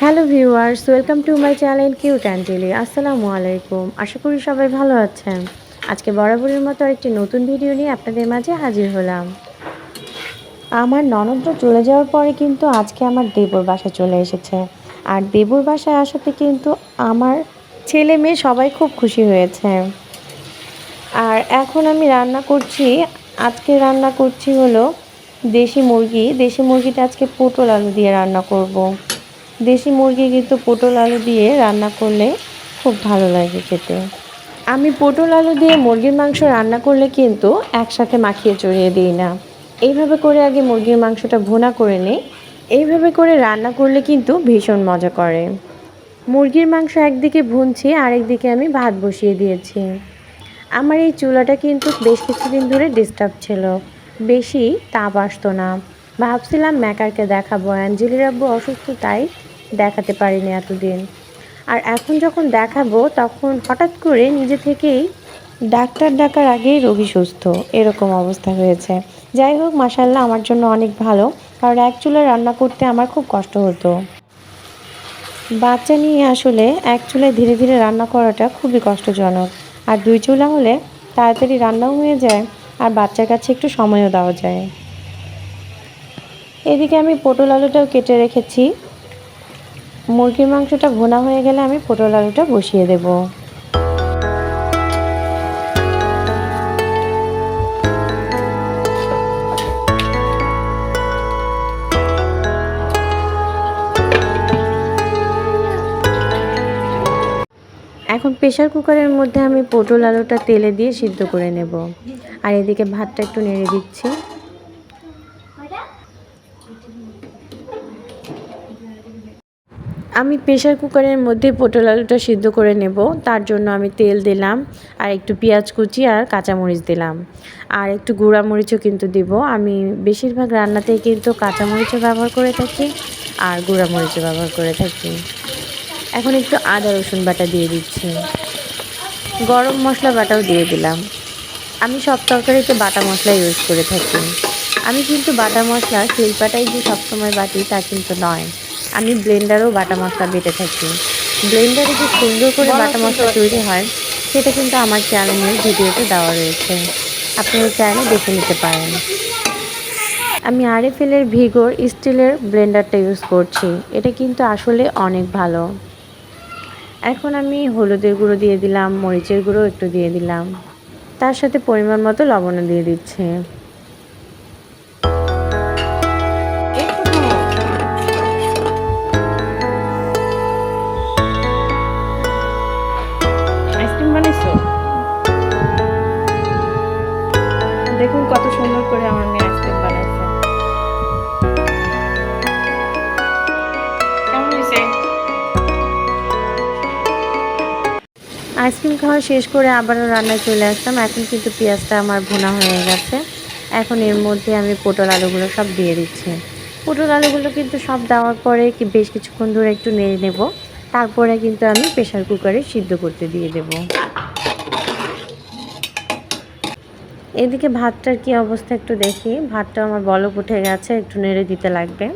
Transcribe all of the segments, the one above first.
Hello viewers, welcome to my channel cute অ্যান্ডেলি আসসালামু আলাইকুম। আশা করি সবাই ভালো আছেন। আজকে বরাবরের মতো একটি নতুন ভিডিও নিয়ে আপনাদের মাঝে হাজির হলাম। আমার ননদরা চলে যাওয়ার পরে কিন্তু আজকে আমার দেবর বাসা চলে এসেছে। আর দেবর বাসায় আসাতে কিন্তু আমার ছেলে মেয়ে সবাই খুব খুশি হয়েছে। আর এখন আমি রান্না করছি, আজকে রান্না করছি হলো দেশি মুরগি। দেশি মুরগিটা আজকে পটল আলু দিয়ে রান্না করব। দেশি মুরগি কিন্তু পটল আলু দিয়ে রান্না করলে খুব ভালো লাগে খেতে। আমি পটল আলু দিয়ে মুরগির মাংস রান্না করলে কিন্তু একসাথে মাখিয়ে চড়িয়ে দিই না। এইভাবে করে আগে মুরগির মাংসটা ভুনা করে নিই। এইভাবে করে রান্না করলে কিন্তু ভীষণ মজা করে। মুরগির মাংস একদিকে ভুনছি, আরেকদিকে আমি ভাত বসিয়ে দিয়েছি। আমার এই চুলাটা কিন্তু বেশ কিছুদিন ধরে ডিস্টার্ব ছিল। বেশি তাপ আসতো না। ভাবছিলাম ম্যাকারকে দেখাবো, অ্যাঞ্জেলির আব্বু অসুস্থ তাই দেখাতে পারিনি এতদিন। আর এখন যখন দেখাবো, তখন হঠাৎ করে নিজে থেকেই ডাক্তার ডাকার আগেই রোগী সুস্থ। এরকম অবস্থা হয়েছে। যাই হোক মাসাল্লাহ আমার জন্য অনেক ভালো। কারণ এক চুলায় রান্না করতে আমার খুব কষ্ট হতো। বাচ্চা নিয়ে আসলে এক চুলায় ধীরে ধীরে রান্না করাটা খুবই কষ্টজনক। আর দুই চুলা হলে তাড়াতাড়ি রান্নাও হয়ে যায়, আর বাচ্চার কাছে একটু সময়ও দেওয়া যায়। এদিকে আমি পটল আলুটাও কেটে রেখেছি। মুরগির মাংসটা ভুনা হয়ে গেলে আমি পটল আলুটা বসিয়ে দেব। এখন প্রেশার কুকারের মধ্যে আমি পটল আলুটা তেলে দিয়ে সিদ্ধ করে নেব। আর এদিকে ভাতটা একটু নেড়ে দিচ্ছি। আমি প্রেশার কুকারের মধ্যে পটল আলুটা সিদ্ধ করে নেব। তার জন্য আমি তেল দিলাম, আর একটু পেঁয়াজ কুচি আর কাঁচামরিচ দিলাম। আর একটু গুঁড়া মরিচও কিন্তু দিব। আমি বেশিরভাগ রান্নাতেই কিন্তু কাঁচামরিচও ব্যবহার করে থাকি, আর গুঁড়া মরিচও ব্যবহার করে থাকি। এখন একটু আদা, রসুন বাটা দিয়ে দিচ্ছি। গরম মশলা বাটাও দিয়ে দিলাম। আমি সব তরকারিতে বাটা মশলা ইউজ করে থাকি। আমি কিন্তু বাটা মশলা শিল্পাটাই যে সবসময় বাটি তা কিন্তু নয়। আমি ব্লেন্ডারও বাটা মশলা বেটে থাকি। ব্লেন্ডারে যে সুন্দর করে বাটা মশলা তৈরি হয় সেটা কিন্তু আমার চ্যানেলের ভিডিওতে দেওয়া রয়েছে। আপনারা চাইলে দেখে নিতে পারেন। আমি আরএফএলের ভিগোর স্টিলের ব্লেন্ডারটা ইউজ করছি। এটা কিন্তু আসলে অনেক ভালো। এখন আমি হলুদের গুঁড়ো দিয়ে দিলাম মরিচের গুঁড়ো একটু দিয়ে দিলাম। তার সাথে পরিমাণ মতো লবণও দিয়ে দিচ্ছে। আইসক্রিম খাওয়া শেষ করে আবারও রান্নায় চলে আসলাম। এখন কিন্তু পেঁয়াজটা আমার ভুনা হয়ে গেছে। এখন এর মধ্যে আমি পটল আলুগুলো সব দিয়ে দিচ্ছি। পটল আলুগুলো কিন্তু সব দেওয়ার পরে কি বেশ কিছুক্ষণ ধরে একটু নেড়ে নেব। তারপরে কিন্তু আমি প্রেশার কুকারে সিদ্ধ করতে দিয়ে দেব। এদিকে ভাতটার কি অবস্থা একটু দেখি। ভাতটা আমার বলক উঠে গেছে, একটু নেড়ে দিতে লাগবে।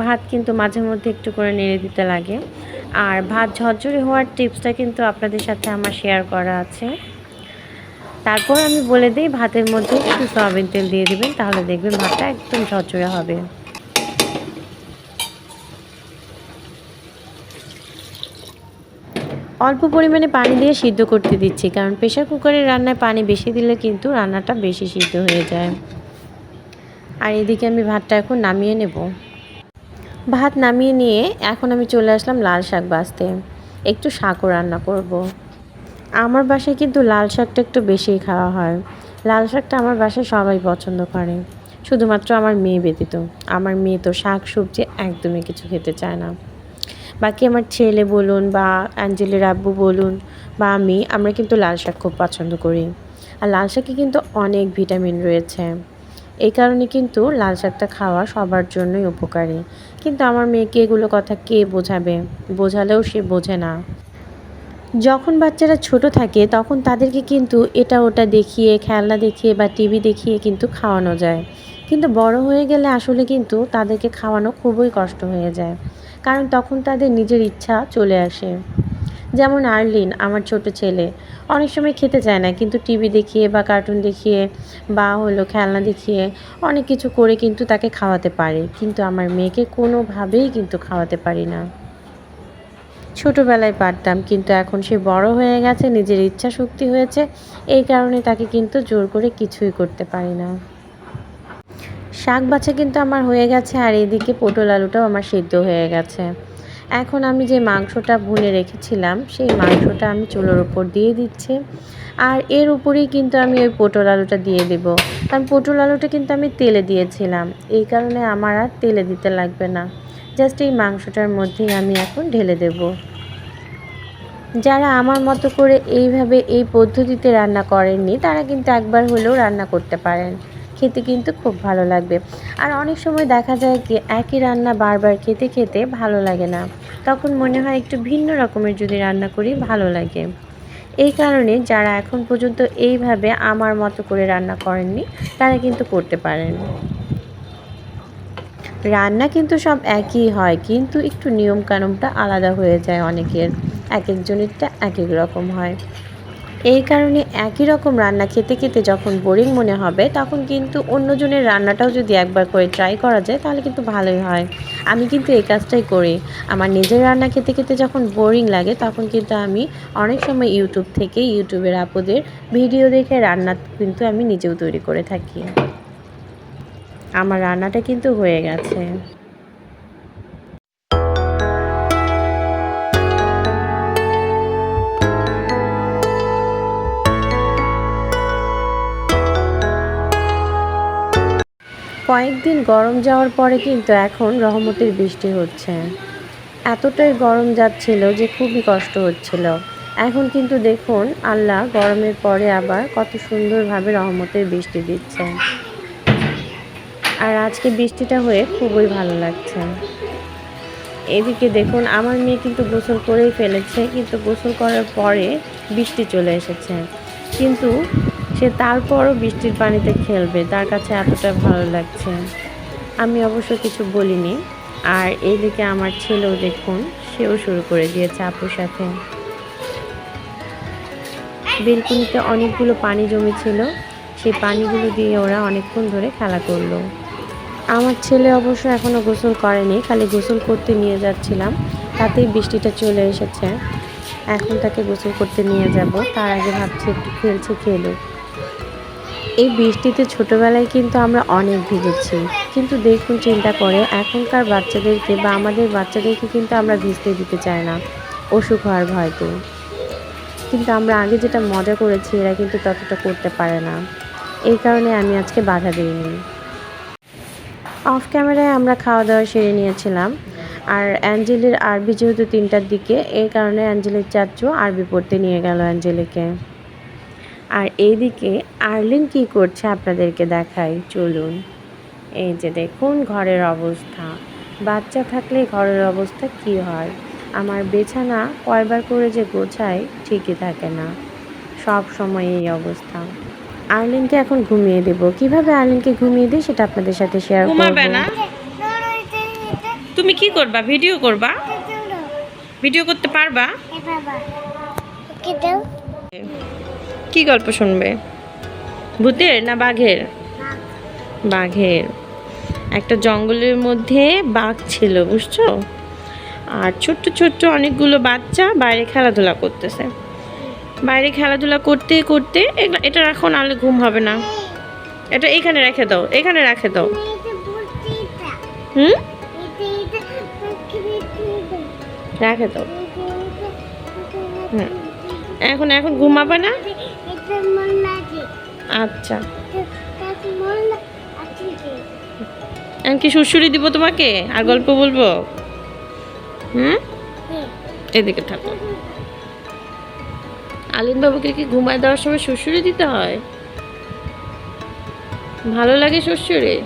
ভাত কিন্তু মাঝে মধ্যে একটু করে নেড়ে দিতে লাগে। আর ভাত ঝরঝরে হওয়ার টিপসটা কিন্তু আপনাদের সাথে আমার শেয়ার করা আছে। তারপর আমি বলে দিই, ভাতের মধ্যে একটু সয়াবিন তেল দিয়ে দেবেন, তাহলে দেখবেন ভাতটা একদম ঝরঝরে হবে। অল্প পরিমাণে পানি দিয়ে সিদ্ধ করতে দিচ্ছি, কারণ প্রেশার কুকারের রান্নায় পানি বেশি দিলে কিন্তু রান্নাটা বেশি সিদ্ধ হয়ে যায়। আর এদিকে আমি ভাতটা এখন নামিয়ে নেব। ভাত নামিয়ে নিয়ে এখন আমি চলে আসলাম লাল শাক বাছতে। একটু শাকও রান্না করব। আমার বাসায় কিন্তু লাল শাকটা একটু বেশিই খাওয়া হয়। লাল শাকটা আমার বাসায় সবাই পছন্দ করে। শুধুমাত্র আমার মেয়ে ব্যতীত। আমার মেয়ে তো শাক, সবজি একদমই কিছু খেতে চায় না। বাকি আমার ছেলে বলুন বা অ্যাঞ্জেলের আব্বু বলুন বা আমি, আমরা কিন্তু লাল শাক খুব পছন্দ করি। আর লাল শাকে কিন্তু অনেক ভিটামিন রয়েছে। এই কারণে কিন্তু লাল শাকটা খাওয়া সবার জন্যই উপকারী। কিন্তু আমার মেয়েকে এগুলো কথা কে বোঝাবে? বোঝালেও সে বোঝে না। যখন বাচ্চারা ছোট থাকে, তখন তাদেরকে কিন্তু এটা ওটা দেখিয়ে, খেলনা দেখিয়ে বা টিভি দেখিয়ে কিন্তু খাওয়ানো যায়। কিন্তু বড় হয়ে গেলে আসলে কিন্তু তাদেরকে খাওয়ানো খুবই কষ্ট হয়ে যায়। কারণ তখন তাদের নিজের ইচ্ছা চলে আসে। যেমন আর্লিন, আমার ছোট ছেলে। অনেক সময় খেতে চায় না, কিন্তু টিভি দেখিয়ে বা কার্টুন দেখিয়ে বা হলো খেলনা দেখিয়ে অনেক কিছু করে কিন্তু তাকে খাওয়াতে পারে। কিন্তু আমার মেয়েকে কোনোভাবেই কিন্তু খাওয়াতে পারি না। ছোটোবেলায় পারতাম, কিন্তু এখন সে বড় হয়ে গেছে, নিজের ইচ্ছা শক্তি হয়েছে, এই কারণে তাকে কিন্তু জোর করে কিছুই করতে পারি না। শাক বাছা কিন্তু আমার হয়ে গেছে, আর এদিকে পটল আলুটাও আমার সিদ্ধ হয়ে গেছে। এখন আমি যে মাংসটা ভুনে রেখেছিলাম, সেই মাংসটা আমি চুলোর উপর দিয়ে দিচ্ছি। আর এর উপরেই কিন্তু আমি ওই পটল আলুটা দিয়ে দেব। কারণ পটল আলুটা কিন্তু আমি তেলে দিয়েছিলাম। এই কারণে আমার আর তেলে দিতে লাগবে না। জাস্ট এই মাংসটার মধ্যেই আমি এখন ঢেলে দেব। যারা আমার মতো করে এইভাবে এই পদ্ধতিতে রান্না করেননি, তারা কিন্তু একবার হলেও রান্না করতে পারেন। খেতে কিন্তু খুব ভালো লাগবে। আর অনেক সময় দেখা যায় কি একই রান্না বারবার খেতে খেতে ভালো লাগে না। তখন মনে হয় একটু ভিন্ন রকমের যদি রান্না করি, ভালো লাগে। এই কারণে যারা এখন পর্যন্ত এইভাবে আমার মতো করে রান্না করেননি, তারা কিন্তু করতে পারেন। রান্না কিন্তু সব একই হয়, কিন্তু একটু নিয়ম কানুনটা আলাদা হয়ে যায় অনেকের। এক একজনেরটা এক এক রকম হয়। এই কারণে একই রকম রান্না খেতে খেতে যখন বোরিং মনে হবে, তখন কিন্তু অন্যজনের রান্নাটাও যদি একবার করে ট্রাই করা যায়, তাহলে কিন্তু ভালোই হয়। আমি কিন্তু এই কাজটাই করি। আমার নিজের রান্না খেতে খেতে যখন বোরিং লাগে, তখন কিন্তু আমি অনেক সময় ইউটিউব থেকে ইউটিউবের আপুদের ভিডিও দেখে রান্না কিন্তু আমি নিজেও তৈরি করে থাকি। আমার রান্নাটা কিন্তু হয়ে গেছে। কয়েকদিন গরম যাওয়ার পরে কিন্তু এখন রহমতের বৃষ্টি হচ্ছে। এতটাই গরম যাচ্ছিল যে খুবই কষ্ট হচ্ছিল। এখন কিন্তু দেখুন, আল্লাহ গরমের পরে আবার কত সুন্দরভাবে রহমতের বৃষ্টি দিচ্ছে। আর আজকে বৃষ্টিটা হয়ে খুবই ভালো লাগছে। এদিকে দেখুন, আমার মেয়ে কিন্তু গোসল করেই ফেলেছে, কিন্তু গোসল করার পরে বৃষ্টি চলে এসেছে। কিন্তু সে তারপরও বৃষ্টির পানিতে খেলবে। তার কাছে এতটা ভালো লাগছে। আমি অবশ্য কিছু বলিনি। আর এইদিকে আমার ছেলেও দেখুন, সেও শুরু করে দিয়েছে আপুর সাথে। বেলকুনিতে অনেকগুলো পানি জমেছিল। সেই পানিগুলো দিয়ে ওরা অনেকক্ষণ ধরে খেলা করল। আমার ছেলে অবশ্য এখনও গোসল করেনি, খালি গোসল করতে নিয়ে যাচ্ছিলাম। তাতেই বৃষ্টিটা চলে এসেছে। এখন তাকে গোসল করতে নিয়ে যাব। তার আগে ভাবছি একটু খেলছে, খেলুক। এই বৃষ্টিতে ছোটোবেলায় কিন্তু আমরা অনেক ভিজেছি। কিন্তু দেখুন চিন্তা করে, এখনকার বাচ্চাদেরকে বা আমাদের বাচ্চাদেরকে কিন্তু আমরা ভিজতে দিতে চাই না। অসুখ হওয়ার ভয়তে। কিন্তু আমরা আগে যেটা মজা করেছি, এরা কিন্তু ততটা করতে পারে না। এই কারণে আমি আজকে বাধা দিইনি। অফ ক্যামেরায় আমরা খাওয়া দাওয়া সেরে নিয়েছিলাম। আর অ্যাঞ্জেলের আরবি যেহেতু তিনটার দিকে, এই কারণে অ্যাঞ্জেলের চাচু আরবি পড়তে নিয়ে গেল অ্যাঞ্জেলিকে। আর এইদিকে আর্লিন কি করছে আপনাদেরকে দেখাই? চলুন। এই যে দেখুন ঘরের অবস্থা। বাচ্চা থাকলে ঘরের অবস্থা কি হয়? আমার বেছানা কয়বার করে যে গোছাই ঠিকই থাকে না। সব সময় এই অবস্থা। আর্লিনকে এখন ঘুমিয়ে দেব। কীভাবে আর্লিনকে ঘুমিয়ে দিই সেটা আপনাদের সাথে শেয়ার করব। ঘুমাবে না? তুমি কি করবা? ভিডিও করবা? ভিডিও করতে পারবা? কি গল্প শুনবে? ভূতের না বাঘের? বাঘের। একটা জঙ্গলের মধ্যে বাঘ ছিল, বুঝছ? আর ছোট্ট ছোট্ট অনেকগুলো বাচ্চা বাইরে খেলাধুলা করতেছে। বাইরে খেলাধুলা করতে করতে এটা রাখো নাহলে ঘুম হবে না। এটা এখানে রেখে দাও, এখানে রেখে দাও। হুম? রেখে দাও। হুম। এখন এখন ঘুমাবে না? আচ্ছা। এখন কি সুরসুরি দিব তোমাকে? আর গল্প বলব? হুম? এদিকে থাকো। আলিন বাবুকে কি ঘুমায় দেওয়ার সময় সুরসুরি দিতে হয়? ভালো লাগে সুরসুরি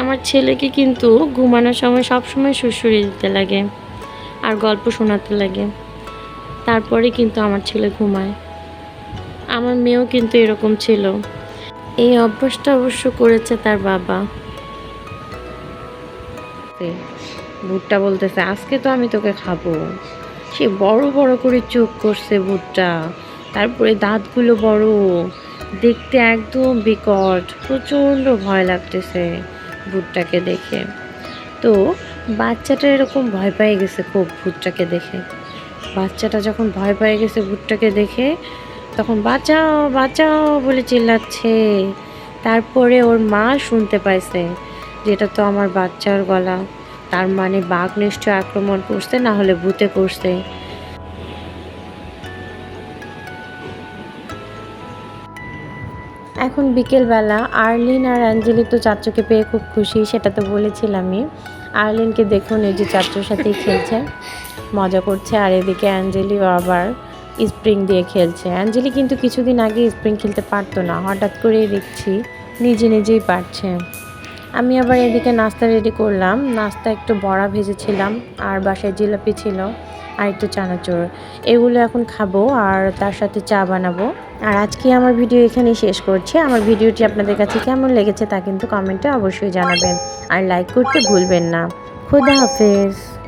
আমার ছেলেকে কিন্তু ঘুমানোর সময় সব সময় সুরসুরি দিতে লাগে, আর গল্প শোনাতে লাগে। তারপরে কিন্তু আমার ছেলে ঘুমায়। আমার মেয়েও কিন্তু এরকম ছিল। এই অভ্যাসটা অবশ্য করেছে তার বাবা। ভুট্টা বলতেছে, আজকে তো আমি তোকে খাব। সে বড় বড় করে চোখ করছে ভুট্টা তারপরে দাঁতগুলো বড়। দেখতে একদম বিকট, প্রচণ্ড ভয় লাগতেছে ভুট্টাকে দেখে। তো বাচ্চাটা এরকম ভয় পেয়ে গেছে খুব ভুট্টাকে দেখে। বাচ্চাটা যখন ভয় পেয়ে গেছে ভুট্টাকে দেখে তখন, বাঁচাও বাঁচাও, বলে চিল্লাচ্ছে। তারপরে ওর মা শুনতে পাইছে যেটা তো আমার বাচ্চার গলা। তার মানে বাঘ নিশ্চয় আক্রমণ করছে, না হলে ভূতে করছে এখন বিকেলবেলা আর্লিন আর অ্যাঞ্জেলি তো চাচুকে পেয়ে খুব খুশি, সেটা তো বলেছিলামই। আর্লিনকে দেখুন, এই যে চাচুর সাথেই খেলছে। মজা করছে, আর এদিকে অ্যাঞ্জেলিও আবার স্প্রিং দিয়ে খেলছে। অ্যাঞ্জেলি কিন্তু কিছুদিন আগে স্প্রিং খেলতে পারতো না। হঠাৎ করেই দেখছি নিজে নিজেই পারছে। আমি আবার এদিকে নাস্তা রেডি করলাম। নাস্তা একটু বড়া ভেজেছিলাম, আর বাসায় জিলাপি ছিল, আর একটু চানাচুর। এগুলো এখন খাব, আর তার সাথে চা বানাবো। আর আজকে আমার ভিডিও এখানেই শেষ করছি। আমার ভিডিওটি আপনাদের কাছে কেমন লেগেছে তা কিন্তু কমেন্টে অবশ্যই জানাবেন। আর লাইক করতে ভুলবেন না। খুদা হাফেজ।